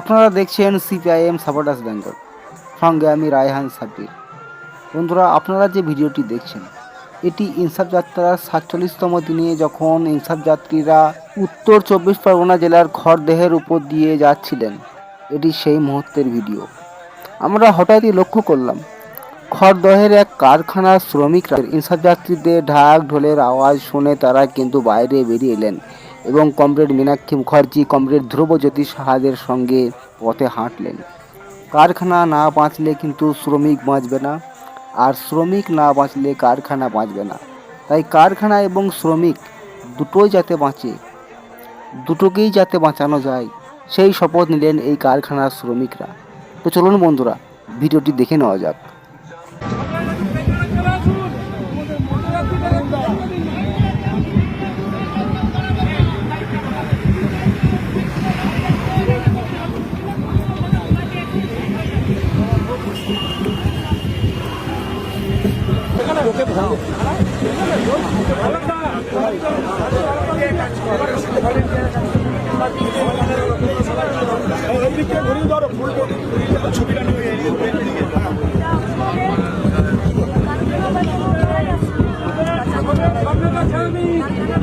আপনারা দেখছেন CPIM supporters Bengal সঙ্গে আমি রায়হান সাব্বির। বন্ধুরা, আপনারা যে ভিডিওটি দেখছেন, এটি ইনসাফ যাত্রার সাতচল্লিশতম দিনে যখন ইনসাফ যাত্রীরা উত্তর চব্বিশ পরগনা জেলার খড়দেহের উপর দিয়ে যাচ্ছিলেন, এটি সেই মুহূর্তের ভিডিও। আমরা হঠাৎই লক্ষ্য করলাম, খড়দহের এক কারখানার শ্রমিকরা ইনসাফ যাত্রীদের ঢাক ঢোলের আওয়াজ শুনে তারা কিন্তু বাইরে বেরিয়ে এলেন। এবং কমরেড মীনাক্ষী মুখার্জি, কমরেড ধ্রুবজ্যোতি সাহাদের সঙ্গে পথে হাঁটলেন। কারখানা না বাঁচলে কিন্তু শ্রমিক বাঁচবে না, আর শ্রমিক না বাঁচলে কারখানা বাঁচবে না। তাই কারখানা এবং শ্রমিক দুটোই যাতে বাঁচে, দুটোকেই যাতে বাঁচানো যায়, সেই শপথ নিলেন এই কারখানার শ্রমিকরা। তো চলুন বন্ধুরা, ভিডিওটি দেখে নেওয়া যাক। লোকে এইদিকে ঘুরিয়ে ধরো ফুল ছবিটা নিয়ে সামনে